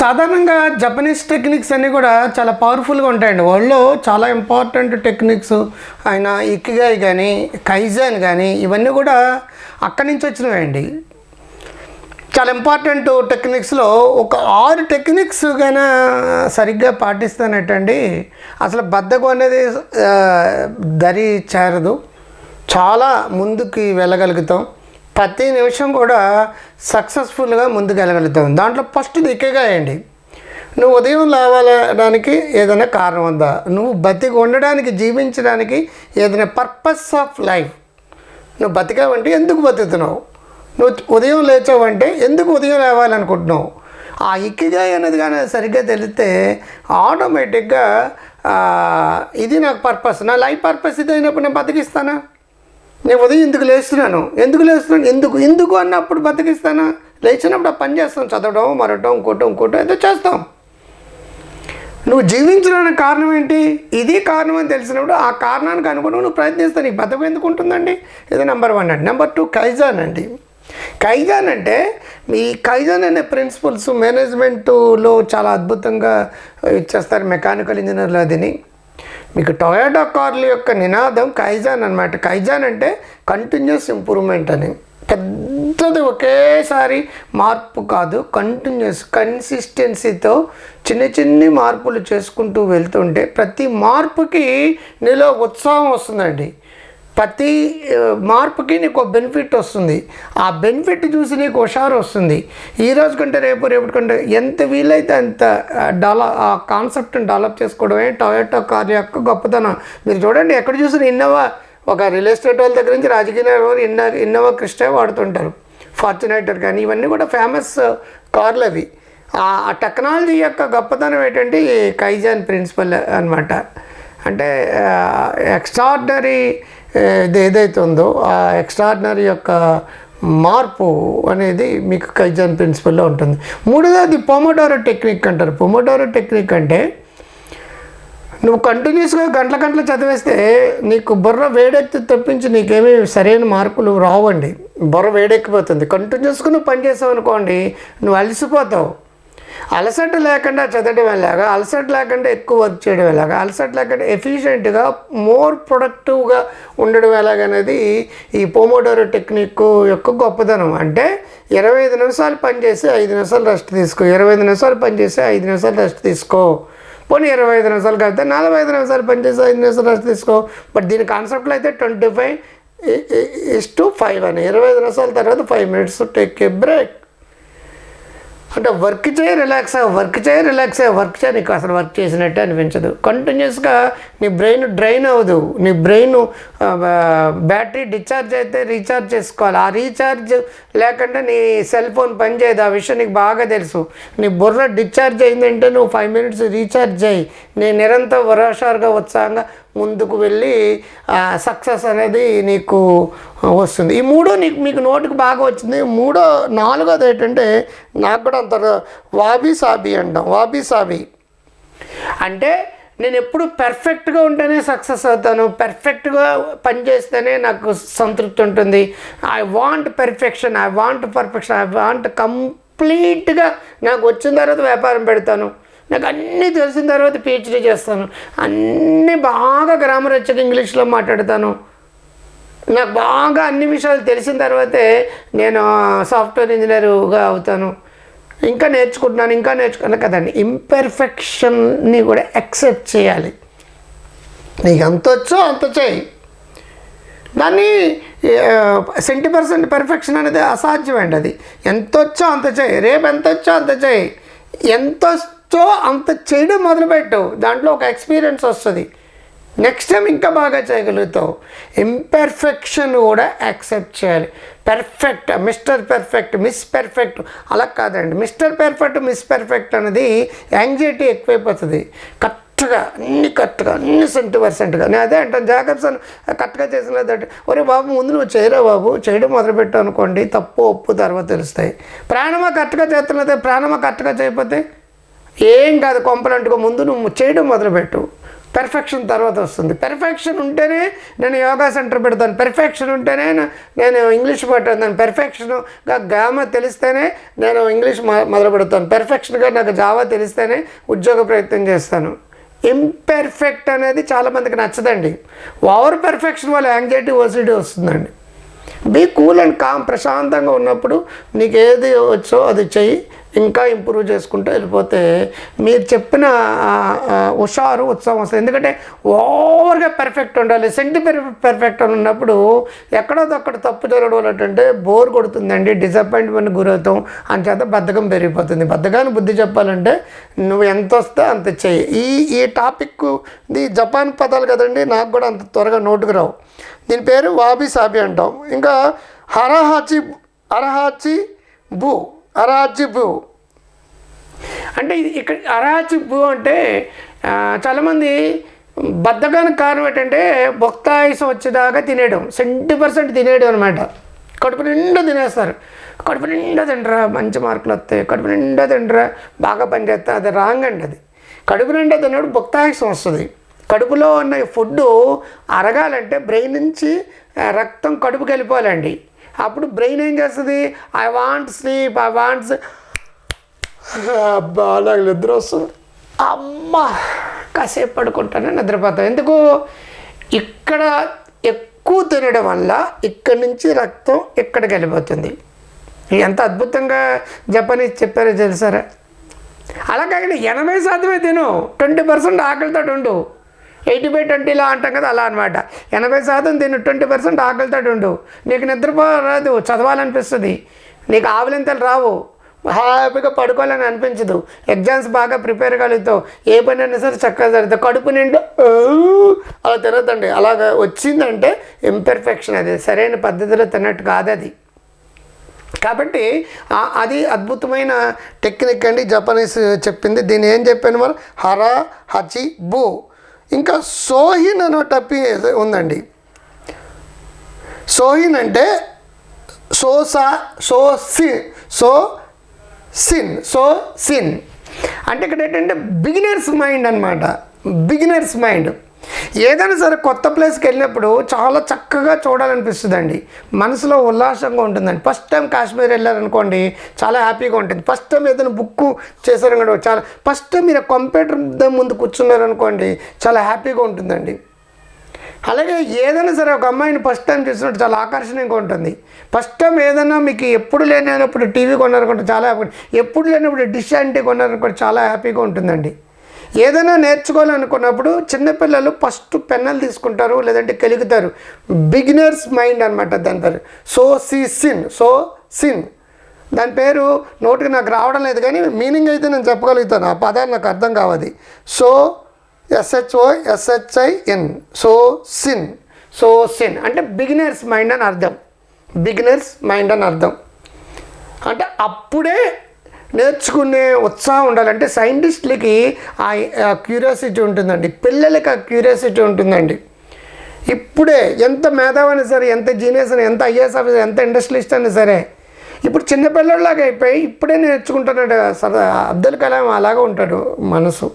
సాధారణంగా Japanese techniques అన్నీ కూడా చాలా పవర్ఫుల్గా ఉంటాయండి. వరల్డ్లో చాలా ఇంపార్టెంట్ టెక్నిక్స్ ఆయన ఇక్కిగాయ్ కానీ కైజాన్ కానీ ఇవన్నీ కూడా అక్కడి నుంచి వచ్చినవండి. చాలా ఇంపార్టెంట్ టెక్నిక్స్లో ఒక ఆరు టెక్నిక్స్ కైనా సరిగ్గా పాటిస్తానటండి. అసలు బద్ధకం అనేది దరి చేరదు. చాలా ముందుకి వెళ్ళగలుగుతాం. ప్రతి నిమిషం కూడా సక్సెస్ఫుల్గా ముందుకెళ్ళగలుగుతాం. దాంట్లో ఫస్ట్ దిక్కగాయండి నువ్వు ఉదయం లేవడానికి ఏదైనా కారణం ఉందా? నువ్వు బతికి ఉండడానికి జీవించడానికి ఏదైనా పర్పస్ ఆఫ్ లైఫ్ నువ్వు బతికావంటే ఎందుకు బతుకుతున్నావు? నువ్వు ఉదయం లేచావంటే ఎందుకు ఉదయం లేవాలనుకుంటున్నావు? ఆ ఇక్కిగా అనేది కానీ సరిగ్గా తెలిస్తే ఆటోమేటిక్గా ఇది నాకు పర్పస్ నా లైఫ్ పర్పస్ ఇది అయినప్పుడు నేను బతికిస్తానా? నేను ఉదయం ఎందుకు లేస్తున్నాను? ఎందుకు లేస్తున్నాను? ఎందుకు? ఎందుకు అన్నప్పుడు బతికిస్తానా? లేచినప్పుడు ఆ పని చేస్తాం. చదవడం మరవటం ఇంకోటం ఇంకోటం ఏదో చేస్తాం. నువ్వు జీవించడానికి కారణం ఏంటి? ఇది కారణం అని తెలిసినప్పుడు ఆ కారణానికి అనుగుణంగా నువ్వు ప్రయత్నిస్తావు. నీకు బతకం ఎందుకు ఉంటుందండి? ఇది నెంబర్ వన్ అండి. నెంబర్ టూ కైజాన్ అండి. కైజాన్ అంటే మీ కైజాన్ అనే ప్రిన్సిపల్స్ మేనేజ్మెంట్లో చాలా అద్భుతంగా ఇచ్చేస్తారు. మెకానికల్ ఇంజనీర్లు అదిని. మీకు టొయోటా కార్ల యొక్క నినాదం కైజాన్ అనమాట కైజాన్ అంటే కంటిన్యూస్ ఇంప్రూవ్మెంట్ అని. పెద్దది ఒకేసారి మార్పు కాదు కంటిన్యూస్ కన్సిస్టెన్సీతో చిన్న చిన్ని మార్పులు చేసుకుంటూ వెళ్తుంటే ప్రతి మార్పుకి నీలో ఉత్సాహం వస్తుందండి. ప్రతి మార్పుకి నీకు బెనిఫిట్ వస్తుంది. ఆ బెనిఫిట్ చూసి నీకు హుషారు వస్తుంది. ఈ రోజు కంటే రేపు రేపటి కంటే ఎంత వీలైతే అంత డెవలప్ ఆ కాన్సెప్ట్ని డెవలప్ చేసుకోవడమే టొయోటో కార్ యొక్క గొప్పతనం. మీరు చూడండి ఎక్కడ చూసిన ఇన్నోవా ఒక రియల్ ఎస్టేట్ వాళ్ళ దగ్గర నుంచి రాజకీయ నాయకులు ఇన్న ఇన్నోవా క్రిస్టే వాడుతుంటారు. ఫార్చునేటర్ కానీ ఇవన్నీ కూడా ఫేమస్ కార్లు అవి. ఆ టెక్నాలజీ యొక్క గొప్పతనం ఏంటంటే కైజాన్ ప్రిన్సిపల్ అనమాట అంటే ఎక్స్ట్రాడినరీ ఇది ఏదైతే ఉందో ఆ ఎక్స్ట్రాడినరీ యొక్క మార్పు అనేది మీకు కైజాన్ ప్రిన్సిపల్లో ఉంటుంది. మూడోది పొమోడోరో టెక్నిక్ అంటారు. పొమోడోరో టెక్నిక్ అంటే నువ్వు కంటిన్యూస్గా గంటల గంటలు చదివేస్తే నీకు బుర్ర వేడెక్కి తప్పించి నీకేమీ సరైన మార్కులు రావండి. బుర్ర వేడెక్కిపోతుంది. కంటిన్యూస్గా నువ్వు పనిచేసావు అనుకోండి నువ్వు అలసిపోతావు. అలసట లేకుండా చదవడం ఎలాగా? అలసట లేకుండా ఎక్కువ వర్క్ చేయడం ఎలాగా? అలసట లేకుండా ఎఫిషియెంట్గా మోర్ ప్రొడక్టివ్గా ఉండడం ఎలాగనేది ఈ పోమోడోరో టెక్నిక్ యొక్క గొప్పదనం. అంటే ఇరవై ఐదు నిమిషాలు పనిచేసి ఐదు నిమిషాలు రెస్ట్ తీసుకో. ఇరవై ఐదు నిమిషాలు పనిచేసి ఐదు నిమిషాలు రెస్ట్ తీసుకో. పోనీ ఇరవై ఐదు నిమిషాలు కలిపితే నలభై ఐదు నిమిషాలు పనిచేసి ఐదు నిమిషాలు రెస్ట్ తీసుకో. బట్ దీని కాన్సెప్ట్లో అయితే twenty five is to five అని. ఇరవై ఐదు నిమిషాల తర్వాత five minutes take a break అంటే వర్క్ చేయి రిలాక్స్ అవ్వ. వర్క్ చేయి రిలాక్స్ అవ్వ. వర్క్ చేయి నీకు అసలు వర్క్ చేసినట్టే అనిపించదు. కంటిన్యూస్గా నీ బ్రెయిన్ డ్రైన్ అవ్వదు. నీ బ్రెయిన్ బ్యాటరీ డిశ్చార్జ్ అయితే రీఛార్జ్ చేసుకోవాలి. ఆ రీఛార్జ్ లేకుండా నీ సెల్ ఫోన్ పనిచేయదు ఆ విషయం నీకు బాగా తెలుసు. నీ బుర్ర డిశ్చార్జ్ అయిందంటే నువ్వు ఫైవ్ మినిట్స్ రీఛార్జ్ అయ్యి నీ నిరంతరం వరాషారుగా ఉత్సాహంగా ముందుకు వెళ్ళి సక్సెస్ అనేది నీకు వస్తుంది. ఈ మూడో నీకు మీకు నోటికి బాగా వచ్చింది. మూడో నాలుగోది ఏంటంటే నాకు కూడా అంత వాబీ సాబీ అంటాం. వాబీ సాబీ. అంటే నేను ఎప్పుడు పర్ఫెక్ట్గా ఉంటేనే సక్సెస్ అవుతాను. పర్ఫెక్ట్గా పనిచేస్తేనే నాకు సంతృప్తి ఉంటుంది. I want perfection I want perfection I want కంప్లీట్గా నాకు వచ్చిన తర్వాత వ్యాపారం పెడతాను. నాకు అన్నీ తెలిసిన తర్వాత పిహెచ్డీ చేస్తాను. అన్నీ బాగా గ్రామర్ వచ్చాక ఇంగ్లీష్లో మాట్లాడతాను. నాకు బాగా అన్ని విషయాలు తెలిసిన తర్వాతే నేను సాఫ్ట్వేర్ ఇంజనీర్గా అవుతాను. ఇంకా నేర్చుకుంటున్నాను ఇంకా నేర్చుకున్నాను కదండి. ఇంపెర్ఫెక్షన్ని కూడా యాక్సెప్ట్ చేయాలి. నీకు ఎంత వచ్చో అంత చేయి. దాన్ని సెంటీ పర్సెంట్ పెర్ఫెక్షన్ అనేది అసాధ్యమండి అది. ఎంత వచ్చో అంత చేయి. రేపు ఎంత వచ్చో అంత చేయి. ఎంత సో అంత చేయడం మొదలుపెట్టు దాంట్లో ఒక ఎక్స్పీరియన్స్ వస్తుంది. నెక్స్ట్ టైం ఇంకా బాగా చేయగలుగుతావు. ఇంపెర్ఫెక్షన్ కూడా యాక్సెప్ట్ చేయాలి. Perfect mister perfect miss perfect అలా కాదండి. మిస్టర్ పెర్ఫెక్ట్ మిస్ పెర్ఫెక్ట్ అనేది యాంగ్జైటీ ఎక్కువైపోతుంది. కరెక్ట్గా అన్ని కరెక్ట్గా అన్ని సెంటు పర్సెంట్గా నేను అదే అంటాను. జాగ్రత్త కరెక్ట్గా చేసిన లేదంటే ఒరే బాబు ముందు నువ్వు చేయరా బాబు? చేయడం మొదలుపెట్టావు అనుకోండి తప్పు ఒప్పు తర్వాత తెలుస్తాయి. ప్రాణమా కరెక్ట్గా చేస్తున్నదే? ప్రాణమా కరెక్ట్గా చేయకపోతే? ఏం కాదు కొంపలంటుకో ముందు నువ్వు చేయడం మొదలుపెట్టు. పెర్ఫెక్షన్ తర్వాత వస్తుంది. పెర్ఫెక్షన్ ఉంటేనే నేను యోగా సెంటర్ పెడతాను. పెర్ఫెక్షన్ ఉంటేనే నేను ఇంగ్లీష్ మాట్లాడతాను. పెర్ఫెక్షన్గా గామ తెలిస్తేనే నేను ఇంగ్లీష్ మొదలు పెడతాను పెర్ఫెక్షన్గా నాకు జావా తెలిస్తేనే ఉద్యోగ ప్రయత్నం చేస్తాను. ఇంపెర్ఫెక్ట్ అనేది చాలామందికి నచ్చదండి. ఓవర్ పెర్ఫెక్షన్ వల్ల యాంగ్జైటీ ఓసిటీ వస్తుందండి. బీ కూల్ అండ్ కామ్ ప్రశాంతంగా ఉన్నప్పుడు నీకు ఏది వచ్చో అది చెయ్యి. ఇంకా ఇంప్రూవ్ చేసుకుంటూ వెళ్ళిపోతే మీరు చెప్పిన హుషారు ఉత్సాహం వస్తుంది. ఎందుకంటే ఓవర్గా పెర్ఫెక్ట్ ఉండాలి. సెంటి పెర్ఫెక్ట్ అని ఉన్నప్పుడు ఎక్కడో అక్కడ తప్పు జరగడం అంటే బోర్ కొడుతుందండి. డిసప్పాయింట్మెంట్ గురవుతాం. అని చేత బద్ధకం పెరిగిపోతుంది. బద్ధకాన్ని బుద్ధి చెప్పాలంటే నువ్వు ఎంత వస్తే అంత చెయ్యి. ఈ ఈ టాపిక్ ఇది జపాన్ పదాలు కదండి నాకు కూడా అంత త్వరగా నోటుకు రావు. దీని పేరు వాబి సాబి అంటాం. ఇంకా హరహాచి అరహాచి భూ అరాచిపు అంటే ఇది ఇక్కడ అరాచిపు అంటే చాలామంది బద్ధకానికి కారణం ఏంటంటే భక్తాయుసం వచ్చేదాకా తినేయడం. సెంటీ పర్సెంట్ తినేయడం అనమాట కడుపు నిండా తినేస్తారు. కడుపు నిండా తింటరా మంచి మార్కులు వస్తాయి. కడుపు నిండా తింటరా బాగా పనిచేస్తా అది రాంగ్ అండి అది. కడుపు నిండా తిన్నప్పుడు భక్తాయుసం వస్తుంది. కడుపులో ఉన్న ఫుడ్ అరగాలంటే బ్రెయిన్ నుంచి రక్తం కడుపుకి వెళ్ళిపోవాలండి. అప్పుడు బ్రెయిన్ ఏం చేస్తుంది? I want sleep I wants అబ్బా నాకు నిద్ర వస్తుంది. అమ్మ కాసేపు పడుకుంటానే నిద్రపోతాం. ఎందుకు? ఇక్కడ ఎక్కువ తినడం వల్ల ఇక్కడి నుంచి రక్తం ఇక్కడికి వెళ్ళిపోతుంది. ఎంత అద్భుతంగా జపనీస్ చెప్పారో తెలుసారా? అలా కాకుండా ఎనభై శాతమే తిను. ట్వంటీ పర్సెంట్ ఆకలితో ఉండు. ఎయిటీ బై ట్వంటీలో అంటాం కదా అలా అనమాట ఎనభై శాతం దీన్ని ట్వంటీ పర్సెంట్ ఆకలితో ఉండు. నీకు నిద్రపోరాదు చదవాలనిపిస్తుంది. నీకు ఆవలింతలు రావు. హ్యాపీగా పడుకోవాలని అనిపించదు. ఎగ్జామ్స్ బాగా ప్రిపేర్ కలుగుతావు ఏ పని అయినా సరే చక్కగా జరుగుతావు కడుపు నిండా అలా తినద్దండి. అలాగ వచ్చిందంటే ఇంపెర్ఫెక్షన్ అది. సరైన పద్ధతిలో తిన్నట్టు కాదు అది. కాబట్టి అది అద్భుతమైన టెక్నిక్ అండి. జపనీస్ చెప్పింది. దీన్ని ఏం చెప్పాను మరి? హర హచి బు ఇంకా సోహిన్ అనే టప్పి ఉందండి. సోహిన్ అంటే సోసా సో సి సో సిన్ సో సిన్ అంటే ఇక్కడ ఏంటంటే బిగినర్స్ మైండ్ అనమాట బిగినర్స్ మైండ్. ఏదైనా సరే కొత్త ప్లేస్కి వెళ్ళినప్పుడు చాలా చక్కగా చూడాలనిపిస్తుందండి. మనసులో ఉల్లాసంగా ఉంటుందండి. ఫస్ట్ టైం కాశ్మీర్ వెళ్ళారనుకోండి చాలా హ్యాపీగా ఉంటుంది. ఫస్ట్ టైం ఏదైనా బుక్ చేశారనుకోండి చాలా ఫస్ట్ టైం మీరు కంప్యూటర్ ముందు కూర్చున్నారనుకోండి చాలా హ్యాపీగా ఉంటుందండి. అలాగే ఏదైనా సరే ఒక అమ్మాయిని ఫస్ట్ టైం చూసినట్టు చాలా ఆకర్షణీయంగా ఉంటుంది. ఫస్ట్ టైం ఏదైనా మీకు ఎప్పుడు లేనప్పుడు టీవీ కొన్నారనుకుంటే చాలా హ్యాపీ ఎప్పుడు లేనప్పుడు డిష్ అంటే కొన్నారనుకుంటే చాలా హ్యాపీగా ఉంటుందండి. ఏదైనా నేర్చుకోవాలనుకున్నప్పుడు చిన్నపిల్లలు ఫస్ట్ పెన్నలు తీసుకుంటారు లేదంటే కెలుగుతారు. బిగినర్స్ మైండ్ అనమాట దాని పేరు. సో సి సిన్. So sin. దాని పేరు నోటికి నాకు రావడం లేదు కానీ మీనింగ్ అయితే నేను చెప్పగలుగుతాను. ఆ పదాన్ని నాకు అర్థం కావది. So S H O S H I N shoshin. Shoshin. అంటే బిగినర్స్ మైండ్ అని అర్థం. బిగినర్స్ మైండ్ అని అర్థం. అంటే అప్పుడే నేర్చుకునే ఉత్సాహం ఉండాలంటే సైంటిస్ట్లకి సైంటిస్టులకి ఆ క్యూరియాసిటీ ఉంటుందండి. పిల్లలకి ఆ క్యూరియాసిటీ ఉంటుందండి. ఇప్పుడే ఎంత మేధావైనా సరే ఎంత జీనియస్ అయినా ఎంత ఐఏఎస్ ఆఫీసర్ ఎంత ఇండస్ట్రియలిస్ట్ అయినా సరే ఇప్పుడు చిన్నపిల్లలాగా అయిపోయి ఇప్పుడే నేర్చుకుంటున్నాడు సదా అబ్దుల్ కలాం అలాగే ఉంటాడు మనసు.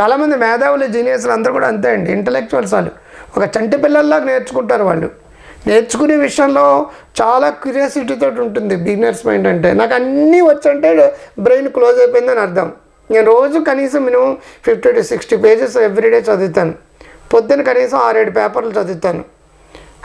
చాలామంది మేధావులు జీనియస్లు అందరూ కూడా అంతే అండి. ఇంటలెక్చువల్స్ వాళ్ళు. ఒక చంటి పిల్లల్లాగా నేర్చుకుంటారు వాళ్ళు. నేర్చుకునే విషయంలో చాలా క్యూరియాసిటీతో ఉంటుంది బిగినర్స్ మైండ్ అంటే. నాకు అన్నీ వచ్చంటే బ్రెయిన్ క్లోజ్ అయిపోయిందని అర్థం. నేను రోజు కనీసం minimum fifty to sixty pages everyday చదువుతాను. పొద్దున కనీసం ఆరేడు పేపర్లు చదువుతాను.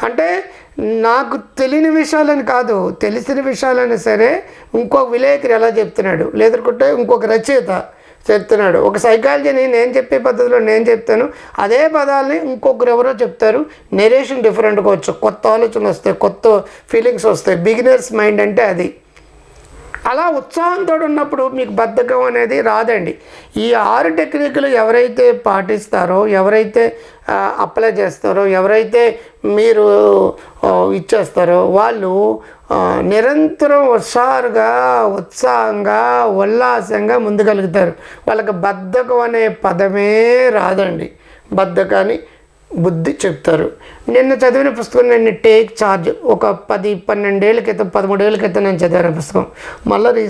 అంటే నాకు తెలియని విషయాలని కాదు తెలిసిన విషయాలని సరే ఇంకొక విలేకరి ఎలా చెప్తున్నాడు లేదనుకుంటే ఇంకొక రచయిత చెప్తున్నాడు. ఒక సైకాలజీని నేను చెప్పే పద్ధతిలో నేను చెప్తాను. అదే పదాలని ఇంకొకరు ఎవరో చెప్తారు. నెరేషన్ డిఫరెంట్గా వచ్చు. కొత్త ఆలోచనలు వస్తాయి కొత్త ఫీలింగ్స్ వస్తాయి. బిగినర్స్ మైండ్ అంటే అది. అలా ఉత్సాహంతో ఉన్నప్పుడు మీకు బద్ధకం అనేది రాదండి. ఈ ఆరు టెక్నిక్లు ఎవరైతే పాటిస్తారో ఎవరైతే అప్లై చేస్తారో ఎవరైతే మీరు ఇచ్చేస్తారో వాళ్ళు నిరంతరం హుషారుగా ఉత్సాహంగా ఉల్లాసంగా ముందుగలుగుతారు. వాళ్ళకి బద్ధకం అనే పదమే రాదండి. బద్ధకాన్ని బుద్ధి చెప్తారు. నిన్న చదివిన పుస్తకం నేను టేక్ చార్జ్ ఒక పది పన్నెండేళ్ళ క్రితం పదమూడేళ్ళ క్రితం నేను చదివాను పుస్తకం. మళ్ళీ రీ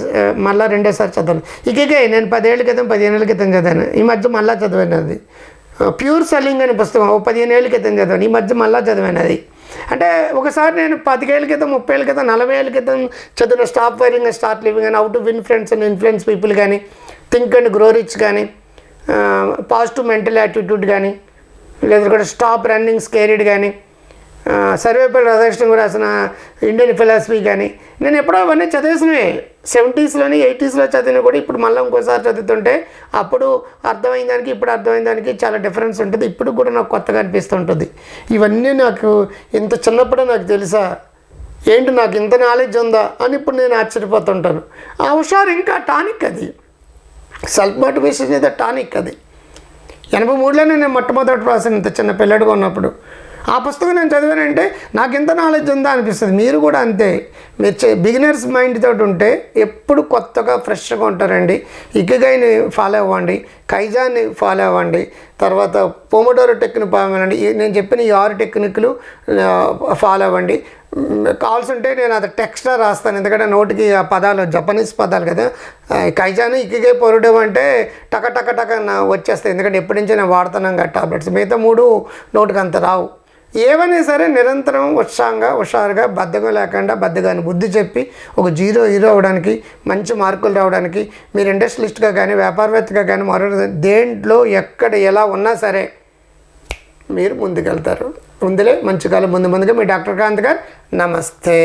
మళ్ళీ రెండేసారి చదివాను. ఇకే నేను పదేళ్ళ క్రితం పదిహేనేళ్ళ క్రితం చదివాను. ఈ మధ్య మళ్ళీ చదివాను అది. ప్యూర్ సెల్లింగ్ అనే పుస్తకం ఓ పదిహేను ఏళ్ళ క్రితం చదివాను. ఈ మధ్య మళ్ళీ చదివాను అది. అంటే ఒకసారి నేను పదికేళ్ళ క్రితం ముప్పై ఏళ్ళ క్రితం నలభై ఏళ్ళ క్రితం చదివిన స్టాప్ వైరింగ్ స్టార్ట్ లివింగ్ అని how to win friends and influence people కానీ థింక్ అండ్ గ్రో రిచ్ కానీ పాజిటివ్ మెంటల్ యాటిట్యూడ్ కానీ లేదంటే కూడా స్టాప్ రన్నింగ్ స్కేరిడ్ కానీ సర్వేపల్లి రాధాకృష్ణ కూడా రాసిన ఇండియన్ ఫిలాసఫీ కానీ నేను ఎప్పుడో అవన్నీ చదివేసినవే. సెవెంటీస్లోని ఎయిటీస్లో చదివిన కూడా ఇప్పుడు మళ్ళీ ఇంకోసారి చదువుతుంటే అప్పుడు అర్థమైన దానికి ఇప్పుడు అర్థమైన దానికి చాలా డిఫరెన్స్ ఉంటుంది. ఇప్పుడు కూడా నాకు కొత్తగా అనిపిస్తుంటుంది ఇవన్నీ నాకు ఇంత చిన్నప్పుడే నాకు తెలుసా. ఏంటి నాకు ఇంత నాలెడ్జ్ ఉందా అని ఇప్పుడు నేను ఆశ్చర్యపోతుంటాను. ఆ హుషారు ఇంకా టానిక్ అది. సెల్ఫ్ మోటివేషన్ మీద టానిక్ అది. ఎనభై మూడులోనే నేను మొట్టమొదటి రాసాను ఇంత చిన్న పిల్లడిగా ఉన్నప్పుడు. ఆ పుస్తకం నేను చదివానంటే నాకు ఎంత నాలెడ్జ్ ఉందా అనిపిస్తుంది. మీరు కూడా అంతే. మీరు బిగినర్స్ మైండ్ తోటి ఉంటే ఎప్పుడు కొత్తగా ఫ్రెష్గా ఉంటారండి. ఇకగైని ఫాలో అవ్వండి. కైజాన్ని ఫాలో అవ్వండి. తర్వాత పోమోడోరో టెక్నిక్ ఫాలో అవ్వండి. నేను చెప్పిన ఈ ఆరు టెక్నిక్లు ఫాలో అవ్వండి. కావాల్సి ఉంటే నేను అది టెక్స్ట్రా రాస్తాను. ఎందుకంటే నోటికి ఆ పదాలు జపనీస్ పదాలు కదా. కైజాను ఇక్కిగే పొరడం అంటే టక టక టక వచ్చేస్తాయి. ఎందుకంటే ఎప్పటి నుంచో నేను వాడుతున్నాం కదా టాబ్లెట్స్ మిగతా మూడు నోటికి అంత రావు. ఏవైనా సరే నిరంతరం ఉత్సాహంగా హుషారుగా బద్ధకం లేకుండా బద్ధకాన్ని బుద్ధి చెప్పి ఒక జీరో హీరో అవడానికి మంచి మార్కులు రావడానికి మీరు ఇండస్ట్రియలిస్ట్గా కానీ వ్యాపారవేత్తగా కానీ మరో దేంట్లో ఎక్కడ ఎలా ఉన్నా సరే మీరు ముందుకెళ్తారు. ముందులే మంచి కాలం ముందు ముందుగా మీ డాక్టర్ కాంత్ గారు నమస్తే.